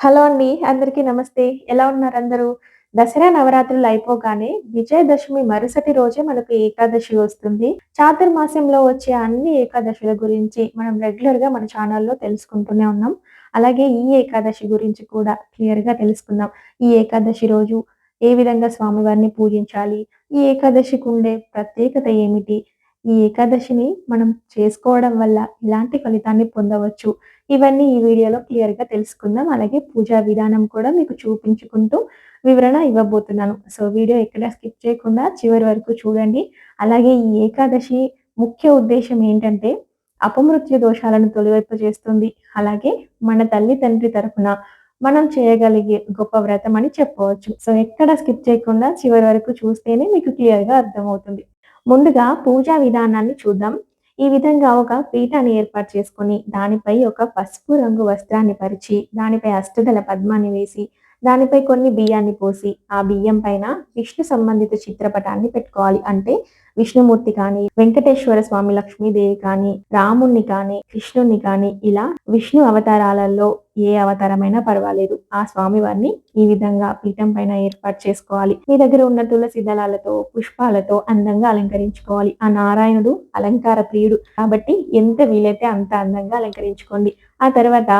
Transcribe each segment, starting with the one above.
Hello అండి అందరికీ నమస్తే. ఎలా ఉన్నారు అందరూ? దసరా నవరాత్రులు అయిపోగానే విజయదశమి మరుసటి రోజే మనకు ఏకాదశి వస్తుంది. చాతుర్మాసంలో వచ్చే అన్ని ఏకాదశుల గురించి మనం రెగ్యులర్గా మన ఛానల్లో తెలుసుకుంటూనే ఉన్నాం. అలాగే ఈ ఏకాదశి గురించి కూడా క్లియర్గా తెలుసుకుందాం. ఈ ఏకాదశి రోజు ఏ విధంగా స్వామివారిని పూజించాలి? ఈ ఏకాదశికి ఉండే ప్రత్యేకత ఏమిటి? ఈ ఏకాదశిని మనం చేసుకోవడం వల్ల ఇలాంటి ఫలితాన్ని పొందవచ్చు. ఇవన్నీ ఈ వీడియోలో క్లియర్గా తెలుసుకుందాం. అలాగే పూజా విధానం కూడా మీకు చూపించుకుంటూ వివరణ ఇవ్వబోతున్నాను. సో వీడియో ఎక్కడ స్కిప్ చేయకుండా చివరి వరకు చూడండి. అలాగే ఈ ఏకాదశి ముఖ్య ఉద్దేశం ఏంటంటే అపమృత్యు దోషాలను తొలివైపు చేస్తుంది. అలాగే మన తల్లి తండ్రి తరఫున మనం చేయగలిగే గొప్ప వ్రతం అని చెప్పవచ్చు. సో ఎక్కడ స్కిప్ చేయకుండా చివరి వరకు చూస్తేనే మీకు క్లియర్గా అర్థమవుతుంది. ముందుగా పూజా విధానాన్ని చూద్దాం. ఈ విధంగా ఒక పీఠాన్ని ఏర్పాటు చేసుకొని దానిపై ఒక పసుపు రంగు వస్త్రాన్ని పరిచి దానిపై అష్టదల పద్మాన్ని వేసి దానిపై కొన్ని బియ్యాన్ని పోసి ఆ బియ్యం పైన విష్ణు సంబంధిత చిత్రపటాన్ని పెట్టుకోవాలి. అంటే విష్ణుమూర్తి కానీ వెంకటేశ్వర స్వామి లక్ష్మీదేవి కానీ రాముణ్ణి కానీ కృష్ణుణ్ణి కానీ ఇలా విష్ణు అవతారాలలో ఏ అవతారమైనా పర్వాలేదు. ఆ స్వామి వారిని ఈ విధంగా పీఠం పైన ఏర్పాటు చేసుకోవాలి. మీ దగ్గర ఉన్న తులసి దళాలతో పుష్పాలతో అందంగా అలంకరించుకోవాలి. ఆ నారాయణుడు అలంకార ప్రియుడు. కాబట్టి ఎంత వీలైతే అంత అందంగా అలంకరించుకోండి. ఆ తర్వాత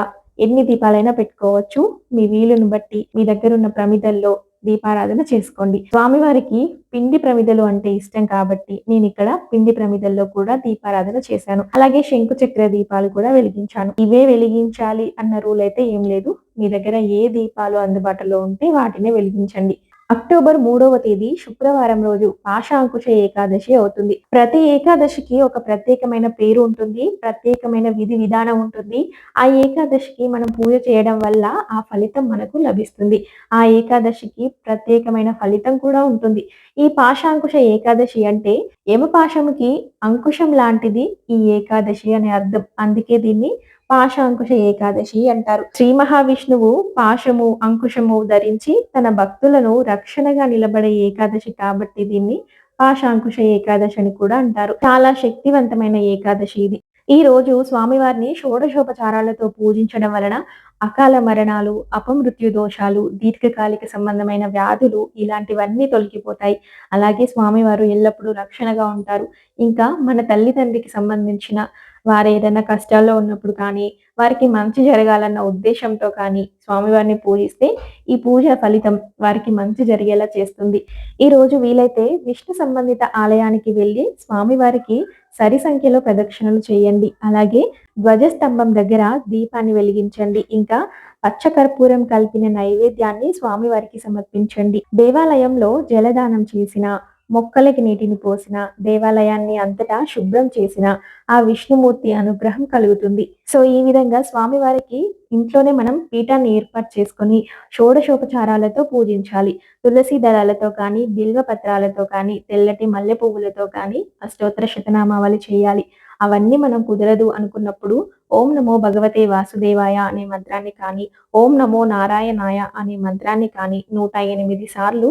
ఎన్ని దీపాలైనా పెట్టుకోవచ్చు. మీ వీలును బట్టి మీ దగ్గర ఉన్న ప్రమిదల్లో దీపారాధన చేసుకోండి. స్వామివారికి పిండి ప్రమిదలు అంటే ఇష్టం కాబట్టి నేను ఇక్కడ పిండి ప్రమిదల్లో కూడా దీపారాధన చేశాను. అలాగే శంకు చక్ర దీపాలు కూడా వెలిగించాను. ఇవే వెలిగించాలి అన్న రూల్ అయితే ఏం లేదు. మీ దగ్గర ఏ దీపాలు అందుబాటులో ఉంటే వాటినే వెలిగించండి. అక్టోబర్ మూడవ తేదీ శుక్రవారం రోజు పాశాంకుశ ఏకాదశి అవుతుంది. ప్రతి ఏకాదశికి ఒక ప్రత్యేకమైన పేరు ఉంటుంది ప్రత్యేకమైన విధి విధానం ఉంటుంది. ఆ ఏకాదశికి మనం పూజ చేయడం వల్ల ఆ ఫలితం మనకు లభిస్తుంది. ఆ ఏకాదశికి ప్రత్యేకమైన ఫలితం కూడా ఉంటుంది. ఈ పాశాంకుశ ఏకాదశి అంటే యమపాశముకి అంకుశం లాంటిది ఈ ఏకాదశి అనే అర్థం. అందుకే దీన్ని పాశాంకుశ ఏకాదశి అంటారు. శ్రీ మహావిష్ణువు పాశము అంకుశము ధరించి తన భక్తులను రక్షణగా నిలబడే ఏకాదశి కాబట్టి దీన్ని పాశాంకుశ ఏకాదశి అని కూడా అంటారు. చాలా శక్తివంతమైన ఏకాదశి ఇది. ఈ రోజు స్వామివారిని షోడశోపచారాలతో పూజించడం వలన అకాల మరణాలు అపమృత్యు దోషాలు దీర్ఘకాలిక సంబంధమైన వ్యాధులు ఇలాంటివన్నీ తొలగిపోతాయి. అలాగే స్వామివారు ఎల్లప్పుడూ రక్షణగా ఉంటారు. ఇంకా మన తల్లిదండ్రికి సంబంధించిన వారు ఏదైనా కష్టాల్లో ఉన్నప్పుడు కానీ వారికి మంచి జరగాలన్న ఉద్దేశంతో కానీ స్వామివారిని పూజిస్తే ఈ పూజ ఫలితం వారికి మంచి జరిగేలా చేస్తుంది. ఈ రోజు వీలైతే విష్ణు సంబంధిత ఆలయానికి వెళ్ళి స్వామివారికి సరి సంఖ్యలో ప్రదక్షిణలు చేయండి. అలాగే ధ్వజస్తంభం దగ్గర దీపాన్ని వెలిగించండి. ఇంకా పచ్చకర్పూరం కలిపిన నైవేద్యాన్ని స్వామివారికి సమర్పించండి. దేవాలయంలో జలదానం చేసిన మొక్కలకి నీటిని పోసిన దేవాలయాన్ని అంతటా శుభ్రం చేసిన ఆ విష్ణుమూర్తి అనుగ్రహం కలుగుతుంది. సో ఈ విధంగా స్వామివారికి ఇంట్లోనే మనం పీఠాన్ని ఏర్పాటు చేసుకొని షోడశోపచారాలతో పూజించాలి. తులసి దళాలతో కానీ బిల్వ పత్రాలతో కానీ తెల్లటి మల్లె పువ్వులతో కానీ అష్టోత్తర శతనామావళి చేయాలి. అవన్నీ మనం కుదరదు అనుకున్నప్పుడు ఓం నమో భగవతే వాసుదేవాయ అనే మంత్రాన్ని కానీ ఓం నమో నారాయణాయ అనే మంత్రాన్ని కానీ నూట ఎనిమిది సార్లు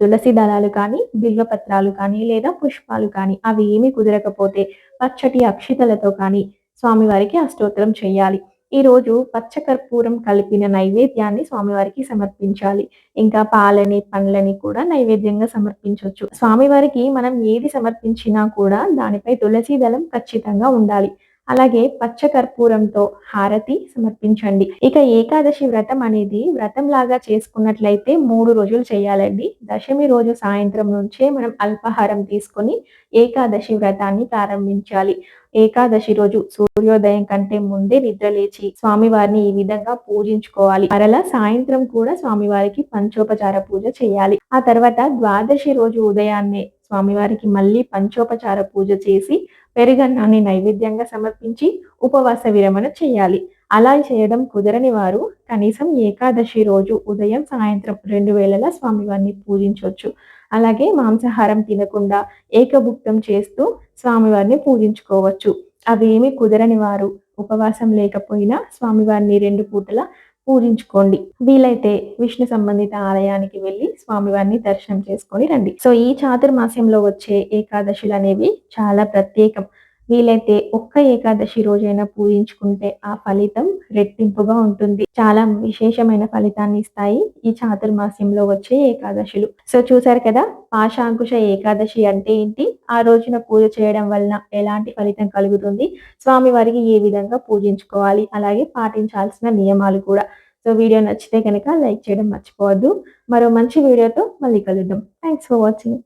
తులసి దళాలు కానీ బిల్వపత్రాలు కానీ లేదా పుష్పాలు కానీ అవి ఏమి కుదరకపోతే పచ్చటి అక్షితలతో కానీ స్వామివారికి అష్టోత్తరం చేయాలి. ఈ రోజు పచ్చకర్పూరం కలిపిన నైవేద్యాన్ని స్వామివారికి సమర్పించాలి. ఇంకా పాలని పండ్లని కూడా నైవేద్యంగా సమర్పించవచ్చు స్వామివారికి మనం ఏది సమర్పించినా కూడా దానిపై తులసి దళం ఖచ్చితంగా ఉండాలి. అలాగే పచ్చ కర్పూరంతో హారతి సమర్పించండి. ఇక ఏకాదశి వ్రతం అనేది వ్రతం లాగా చేసుకున్నట్లయితే మూడు రోజులు చేయాలండి. దశమి రోజు సాయంత్రం నుంచే మనం అల్పాహారం తీసుకొని ఏకాదశి వ్రతాన్ని ప్రారంభించాలి. ఏకాదశి రోజు సూర్యోదయం కంటే ముందే నిద్ర లేచి స్వామివారిని ఈ విధంగా పూజించుకోవాలి. మరలా సాయంత్రం కూడా స్వామివారికి పంచోపచార పూజ చేయాలి. ఆ తర్వాత ద్వాదశి రోజు ఉదయాన్నే స్వామివారికి మళ్ళీ పంచోపచార పూజ చేసి పెరుగన్నాన్ని నైవేద్యంగా సమర్పించి ఉపవాస విరమణ చేయాలి. అలా చేయడం కుదరని వారు కనీసం ఏకాదశి రోజు ఉదయం సాయంత్రం రెండు వేళలా స్వామివారిని పూజించవచ్చు అలాగే మాంసాహారం తినకుండా ఏకభుక్తం చేస్తూ స్వామివారిని పూజించుకోవచ్చు. అవేమి కుదరని వారు ఉపవాసం లేకపోయినా స్వామివారిని రెండు పూటల పూజించుకోండి. వీలైతే విష్ణు సంబంధిత ఆలయానికి వెళ్ళి స్వామివారిని దర్శనం చేసుకొని రండి. సో ఈ చాతుర్మాస్యంలో వచ్చే ఏకాదశులు అనేవి చాలా ప్రత్యేకం. వీలైతే ఒక్క ఏకాదశి రోజైనా పూజించుకుంటే ఆ ఫలితం రెట్టింపుగా ఉంటుంది. చాలా విశేషమైన ఫలితాన్ని ఇస్తాయి ఈ చాతుర్మాస్యంలో వచ్చే ఏకాదశులు. సో చూసారు కదా పాశాంకుశ ఏకాదశి అంటే ఏంటి? ఆ రోజున పూజ చేయడం వలన ఎలాంటి ఫలితం కలుగుతుంది? స్వామి వారికి ఏ విధంగా పూజించుకోవాలి? అలాగే పాటించాల్సిన నియమాలు కూడా. సో వీడియో నచ్చితే కనుక లైక్ చేయడం మర్చిపోవద్దు. మరో మంచి వీడియోతో మళ్ళీ కలుద్దాం. Thanks for watching